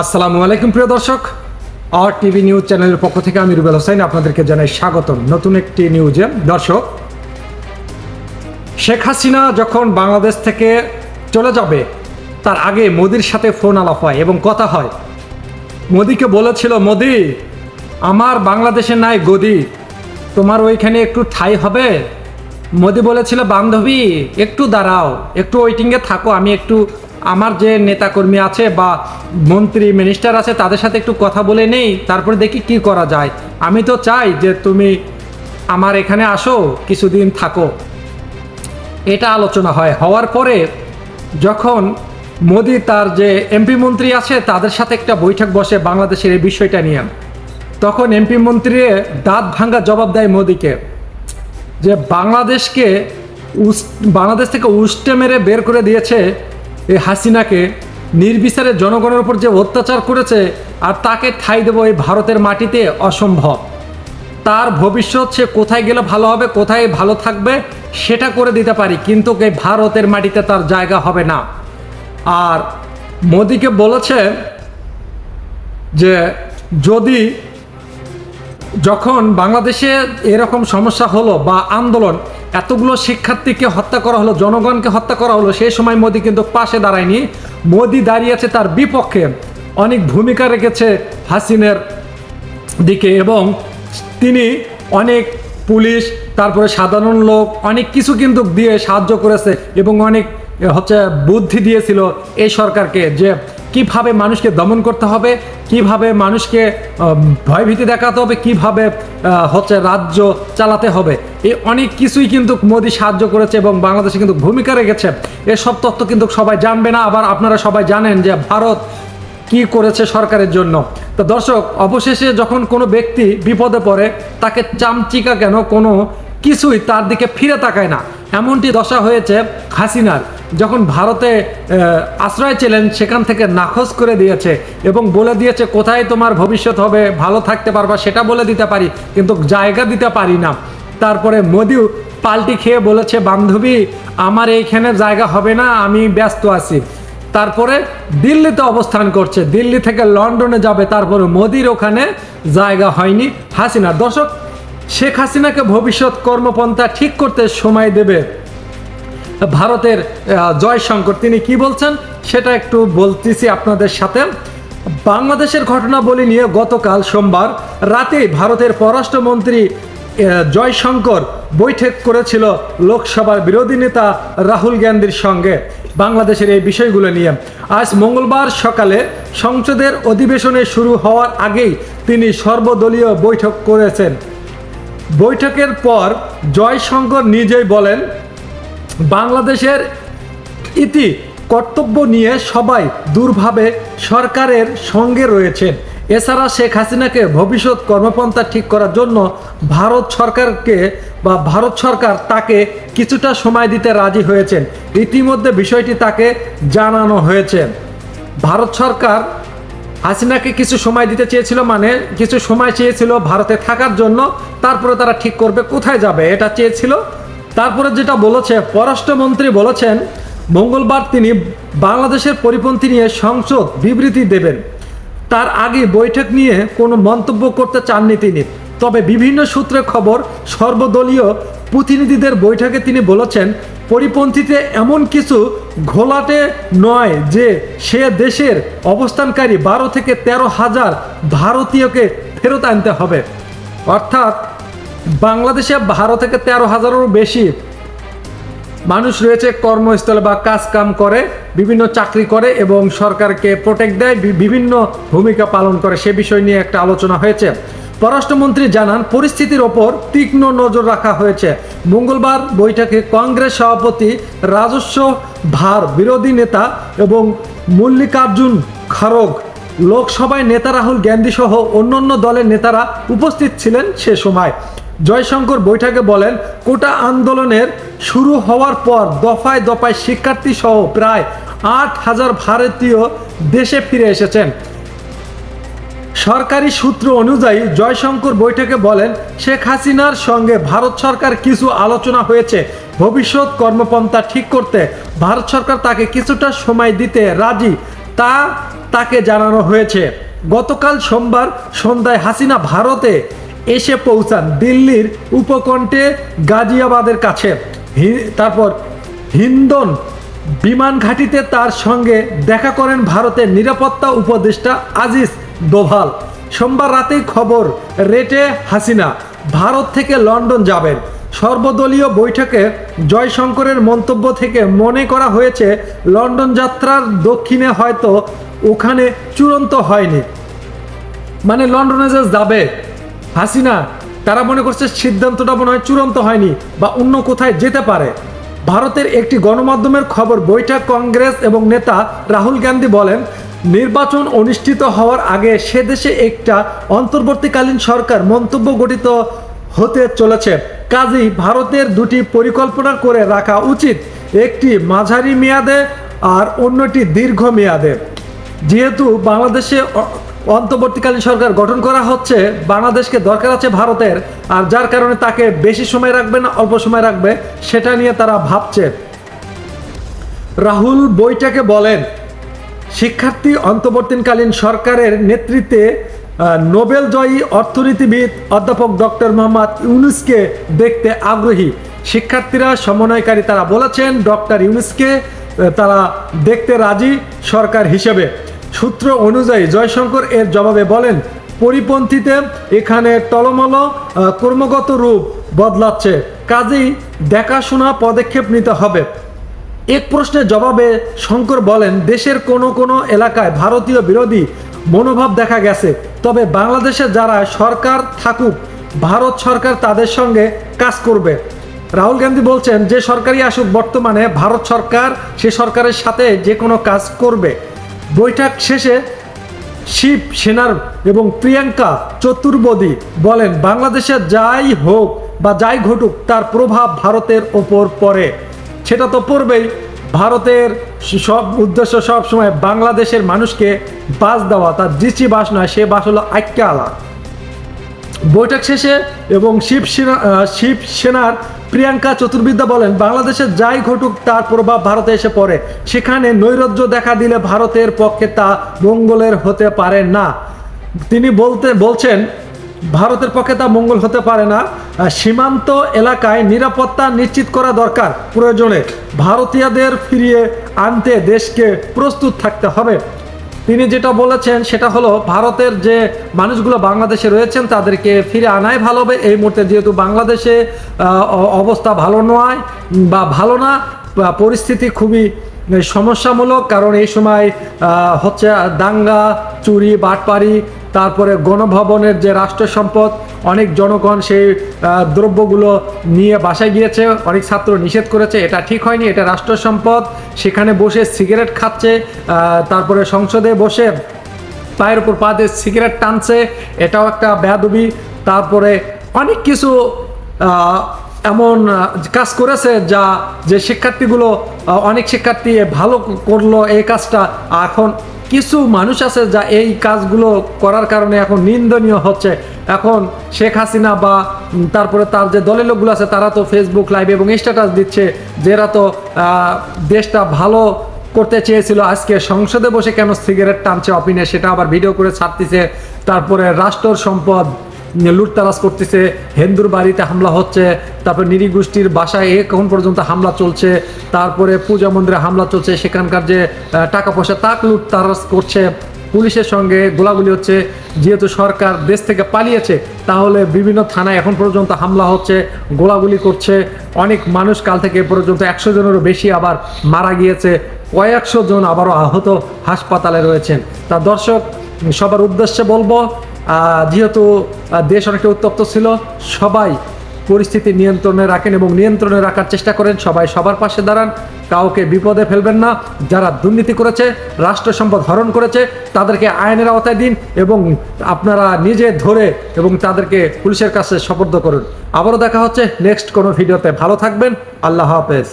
আসসালামু আলাইকুম, প্রিয় দর্শক। আর টিভি নিউজ চ্যানেলের পক্ষ থেকে আমি রুবেল হোসেন আপনাদেরকে জানাই স্বাগতম। নতুন একটি নিউজে দর্শক, শেখ হাসিনা যখন বাংলাদেশ থেকে চলে যাবে, তার আগে মোদির সাথে ফোন আলাপ হয় এবং কথা হয়। মোদিকে বলেছিল, মোদি, আমার বাংলাদেশে নাই গদি। তোমার ওইখানে একটু ঠাই হবে? মোদি বলেছিল, বান্ধবী, একটু দাঁড়াও, একটু ওয়েটিংয়ে থাকো, আমি একটু আমার যে নেতাকর্মী আছে বা মন্ত্রী মিনিস্টার আছে, তাদের সাথে একটু কথা বলে নেই, তারপরে দেখি কি করা যায়। আমি তো চাই যে তুমি আমার এখানে আসো, কিছুদিন থাকো। এটা আলোচনা হয়। হওয়ার পরে যখন মোদি তার যে এমপি মন্ত্রী আছে, তাদের সাথে একটা বৈঠক বসে বাংলাদেশের এই বিষয়টা নিয়ে। তখন এমপি মন্ত্রী দাঁত ভাঙ্গা জবাব দেয় মোদিকে যে, বাংলাদেশকে বাংলাদেশ থেকে উষ্টে মেরে বের করে দিয়েছে এই হাসিনাকে নির্বিচারে জনগণের উপর যে অত্যাচার করেছে আর তাকে ঠাই দেবো এই ভারতের মাটিতে অসম্ভব। তার ভবিষ্যৎ সে কোথায় গেলে ভালো হবে, কোথায় ভালো থাকবে সেটা করে দিতে পারি, কিন্তু এই ভারতের মাটিতে তার জায়গা হবে না। আর মোদিকে বলেছে যে যদি যখন বাংলাদেশে এরকম সমস্যা হলো বা আন্দোলন এতগুলো শিক্ষার্থীকে হত্যা করা হলো, জনগণকে হত্যা করা হলো, সেই সময় মোদি কিন্তু পাশে দাঁড়ায়নি। মোদি দাঁড়িয়েছে তার বিপক্ষে। অনেক ভূমিকা রেখেছে হাসিনের দিকে এবং তিনি অনেক পুলিশ, তারপরে সাধারণ লোক, অনেক কিছু কিন্তু দিয়ে সাহায্য করেছে এবং অনেক হচ্ছে, বুদ্ধি দিয়েছিল এই সরকারকে যে কীভাবে মানুষকে দমন করতে হবে, কীভাবে মানুষকে ভয়ভীতি দেখাতে হবে, কীভাবে হচ্ছে রাজ্য চালাতে হবে। এই অনেক কিছুই কিন্তু মোদি সাহায্য করেছে এবং বাংলাদেশে কিন্তু ভূমিকা রেখেছে। এসব তথ্য কিন্তু সবাই জানবে না, আবার আপনারা সবাই জানেন যে ভারত কি করেছে সরকারের জন্য। তো দর্শক, অবশেষে যখন কোনো ব্যক্তি বিপদে পড়ে, তাকে চামচিকা কেন কোনো কিছুই তার দিকে ফিরে তাকায় না। এমনটি দশা হয়েছে হাসিনার, যখন ভারতে আশ্রয় ছিলেন, সেখান থেকে নাকচ করে দিয়েছে এবং বলে দিয়েছে, কোথায় তোমার ভবিষ্যৎ হবে? ভালো থাকতে পারবা, সেটা বলে দিতে পারি, কিন্তু জায়গা দিতে পারি না। তারপরে মোদিও পাল্টি খেয়ে বলেছে, বান্ধবী, আমার এইখানে জায়গা হবে না, আমি ব্যস্ত আছি। তারপরে দিল্লিতে অবস্থান করছে। দিল্লি থেকে লন্ডনে যাবে, তারপরে মোদির ওখানে জায়গা হয়নি হাসিনা দর্শক শেখ হাসিনাকে ভবিষ্যৎ কর্মপন্থা ঠিক করতে সময় দেবে ভারতের জয়শঙ্কর। তিনি কি বলছেন সেটা একটু বলতেছি আপনাদের সাথে। বাংলাদেশের ঘটনাবলী নিয়ে গতকাল সোমবার রাতে ভারতের পররাষ্ট্রমন্ত্রী জয়শঙ্কর বৈঠক করেছিল লোকসভার বিরোধী নেতা রাহুল গান্ধীর সঙ্গে বাংলাদেশের এই বিষয়গুলো নিয়ে। আজ মঙ্গলবার সকালে সংসদের অধিবেশনে শুরু হওয়ার আগেই তিনি সর্বদলীয় বৈঠক করেছেন। বৈঠকের পর জয়শঙ্কর নিজেই বলেন, বাংলাদেশের ইতি কর্তব্য নিয়ে সবাই দূরভাবে সরকারের সঙ্গে রয়েছেন এছাড়া শেখ হাসিনাকে ভবিষ্যৎ কর্মপন্থা ঠিক করার জন্য ভারত সরকারকে বা ভারত সরকার তাকে কিছুটা সময় দিতে রাজি হয়েছেন। ইতিমধ্যে বিষয়টি তাকে জানানো হয়েছে। ভারত সরকার হাসিনাকে কিছু সময় দিতে চেয়েছিল মানে কিছু সময় চেয়েছিল ভারতে থাকার জন্য, তারপরে তারা ঠিক করবে, কোথায় যাবে এটা চেয়েছিল। তারপরে যেটা বলেছে, পররাষ্ট্রমন্ত্রী বলেছেন, মঙ্গলবার তিনি বাংলাদেশের পরিপন্থী নিয়ে সংসদ বিবৃতি দেবেন। তার আগে বৈঠক নিয়ে কোনো মন্তব্য করতে চাননি তিনি। তবে বিভিন্ন সূত্রে খবর, সর্বদলীয় প্রতিনিধিদের বৈঠকে তিনি বলেছেন, পরিপন্থীতে এমন কিছু ঘোলাটে নয় যে সে দেশের অবস্থানকারী বারো থেকে তেরো হাজার ভারতীয়কে ফেরত আনতে হবে। অর্থাৎ বাংলাদেশে বারো থেকে তেরো হাজারেরও বেশি মানুষ রয়েছে, কর্মস্থলে বা কাজ কাম করে, বিভিন্ন চাকরি করে এবং সরকারকে প্রোটেক্ট দেয় বিভিন্ন ভূমিকা পালন করে। সে বিষয় নিয়ে একটা আলোচনা হয়েছে। পররাষ্ট্রমন্ত্রী জানান, পরিস্থিতির ওপর তীক্ষ্ণ নজর রাখা হয়েছে। মঙ্গলবার বৈঠকে কংগ্রেস সভাপতি রাজস্ব ভার বিরোধী নেতা এবং মল্লিকার্জুন খড়গ। লোকসভায় নেতা রাহুল গান্ধী সহ অন্যান্য দলের নেতারা উপস্থিত ছিলেন সে সময়। জয়শঙ্কর বৈঠকে বলেন, কোটা আন্দোলনের শুরু হওয়ার পর দফায় দফায় শিক্ষার্থী সহ প্রায় আট হাজার ভারতীয় দেশে ফিরে এসেছেন। সরকারি সূত্র অনুযায়ী জয়শঙ্কর বৈঠকে বলেন, শেখ হাসিনার সঙ্গে ভারত সরকার কিছু আলোচনা হয়েছে। ভবিষ্যৎ কর্মপন্থা ঠিক করতে ভারত সরকার তাকে কিছুটা সময় দিতে রাজি, তা তাকে জানানো হয়েছে। গতকাল সোমবার সন্ধ্যায় হাসিনা ভারতে এসে পৌঁছান দিল্লির উপকণ্ঠে গাজিয়াবাদের কাছে। তারপর হিন্দন বিমান ঘাঁটিতে তার সঙ্গে দেখা করেন ভারতের নিরাপত্তা উপদেষ্টা আজিজ দোভাল। সোমবার রাতেই খবর রেটে হাসিনা ভারত থেকে লন্ডন যাবেন। সর্বদলীয় বৈঠকে জয়শঙ্করের মন্তব্য থেকে মনে করা হয়েছে, লন্ডন যাত্রার দক্ষিণে হয়তো ওখানে চূড়ান্ত হয়নি। মানে লন্ডনে যে যাবে, হাসিনা, তারা মনে করছে সিদ্ধান্তটা মনে হয় চূড়ান্ত হয়নি বা অন্য কোথায় যেতে পারে। ভারতের একটি গণমাধ্যমের খবর, বৈঠক কংগ্রেস এবং নেতা রাহুল গান্ধী বলেন, নির্বাচন অনুষ্ঠিত হওয়ার আগে সে দেশে একটা অন্তর্বর্তীকালীন সরকার মন্তব্য গঠিত হতে চলেছে। কাজেই ভারতের দুটি পরিকল্পনা করে রাখা উচিত, একটি মাঝারি মেয়াদে আর অন্যটি দীর্ঘ মেয়াদে। যেহেতু বাংলাদেশে অন্তর্বর্তীকালীন সরকার গঠন করা হচ্ছে, বাংলাদেশকে দরকার আছে ভারতের, আর যার কারণে তাকে বেশি সময় রাখবে না, অল্প সময় রাখবে, সেটা নিয়ে তারা ভাবছে। রাহুল বইটাকে বলেন, শিক্ষার্থী অন্তর্বর্তীকালীন সরকারের নেতৃত্বে নোবেল জয়ী অর্থনীতিবিদ অধ্যাপক ডক্টর মোহাম্মদ ইউনুসকে দেখতে আগ্রহী। শিক্ষার্থীরা সমন্বয়কারী তারা বলেছেন, ডক্টর ইউনুসকে তারা দেখতে রাজি সরকার হিসেবে। সূত্র অনুযায়ী জয়শঙ্কর এর জবাবে বলেন, পরিপন্থীতে এখানে টলমল কর্মগত রূপ বদলাচ্ছে। কাজেই দেখাশোনা পদক্ষেপ নিতে হবে। এক প্রশ্নের জবাবে শঙ্কর বলেন, দেশের কোনো কোনো এলাকায় ভারতীয় বিরোধী মনোভাব দেখা গেছে। তবে বাংলাদেশে যারা সরকার থাকুক, ভারত সরকার তাদের সঙ্গে কাজ করবে। রাহুল গান্ধী বলছেন, যে সরকারই আসুক বর্তমানে, ভারত সরকার সে সরকারের সাথে যে কোনো কাজ করবে। বৈঠক শেষে শিব সেনার এবং প্রিয়াঙ্কা চতুর্বদী বলেন, বাংলাদেশে যাই হোক বা যাই ঘটুক, তার প্রভাব ভারতের ওপর পড়ে। সেটা তো পড়বেই। ভারতের সব উদ্দেশ্য সব সময় বাংলাদেশের মানুষকে বাস দেওয়া তার দৃষ্টি বাস নয় সে বাস হলো আলা বৈঠক শেষে এবং শিব সেনা আহ, শিব সেনার প্রিয়াঙ্কা চতুর্বিদ্যা বলেন বাংলাদেশের যাই ঘটুক তার প্রভাব ভারতে এসে পড়ে। সেখানে নৈরাজ্য দেখা দিলে ভারতের পক্ষে তা মঙ্গলের হতে পারে না। তিনি বলতে বলছেন ভারতের পক্ষে তা মঙ্গল হতে পারে না। সীমান্ত এলাকায় নিরাপত্তা নিশ্চিত করা দরকার। প্রয়োজনে ভারতীয়দের ফিরিয়ে আনতে দেশকে প্রস্তুত থাকতে হবে। তিনি যেটা বলেছেন, সেটা হলো ভারতের যে মানুষগুলো বাংলাদেশে রয়েছেন, তাদেরকে ফিরে আনাই ভালো হবে। এই মুহূর্তে যেহেতু বাংলাদেশে অবস্থা ভালো নয় বা ভালো না পরিস্থিতি খুবই সমস্যামূলক, কারণ এই সময় হচ্ছে দাঙ্গা, চুরি, বাটপারি তারপরে গণভবনের যে রাষ্ট্র সম্পদ, অনেক জনগণ সেই দ্রব্যগুলো নিয়ে বাসায় গিয়েছে, অনেক ছাত্র নিষেধ করেছে, এটা ঠিক হয়নি, এটা রাষ্ট্র সম্পদ। সেখানে বসে সিগারেট খাচ্ছে তারপরে সংসদে বসে পায়ের উপর পা দিয়ে সিগারেট টানছে, এটাও একটা বেয়াদবি। তারপরে অনেক কিছু এমন কাজ করেছে যা, যে শিক্ষার্থীগুলো অনেক শিক্ষার্থী ভালো করল এই কাজটা এখন কিছু মানুষ আছে যা এই কাজগুলো করার কারণে এখন নিন্দনীয় হচ্ছে। এখন শেখ হাসিনা বা তারপরে তার যে দলের লোকগুলো আছে, তারা তো ফেসবুক লাইভ এবং স্ট্যাটাস দিচ্ছে যারা তো দেশটা ভালো করতে চেয়েছিল। আজকে সংসদে বসে কেন সিগারেট টানছে অপিনে সেটা আবার ভিডিও করে ছাড়তেছে। তারপরে রাষ্ট্র সম্পদ লুটতারাজ করতেছে। হিন্দুর বাড়িতে হামলা হচ্ছে, তারপরে নিরীগোষ্ঠীর বাসায় এখন পর্যন্ত হামলা চলছে। তারপরে পূজা মন্দিরে হামলা চলছে, সেখানকার যে টাকা পয়সা তাক লুটতারাজ করছে। পুলিশের সঙ্গে গোলাগুলি হচ্ছে, যেহেতু সরকার দেশ থেকে পালিয়েছে, তাহলে বিভিন্ন থানায় এখন পর্যন্ত হামলা হচ্ছে, গোলাগুলি করছে। অনেক মানুষ কাল থেকে পর্যন্ত একশো জনেরও বেশি আবার মারা গিয়েছে, কয়েকশো জন আবারও আহত হাসপাতালে রয়েছেন। তা দর্শক, সবার উদ্দেশ্যে বলব যেহেতু দেশ অনেকটা উত্তপ্ত ছিল, সবাই পরিস্থিতি নিয়ন্ত্রণে রাখেন এবং নিয়ন্ত্রণে রাখার চেষ্টা করেন। সবাই সবার পাশে দাঁড়ান, কাউকে বিপদে ফেলবেন না। যারা দুর্নীতি করেছে, রাষ্ট্র সম্পদ হরণ করেছে, তাদেরকে আইনের আওতায় দিন এবং আপনারা নিজে ধরে এবং তাদেরকে পুলিশের কাছে সপর্দ করুন। আবারও দেখা হচ্ছে নেক্সট কোনো ভিডিওতে। ভালো থাকবেন, আল্লাহ হাফেজ।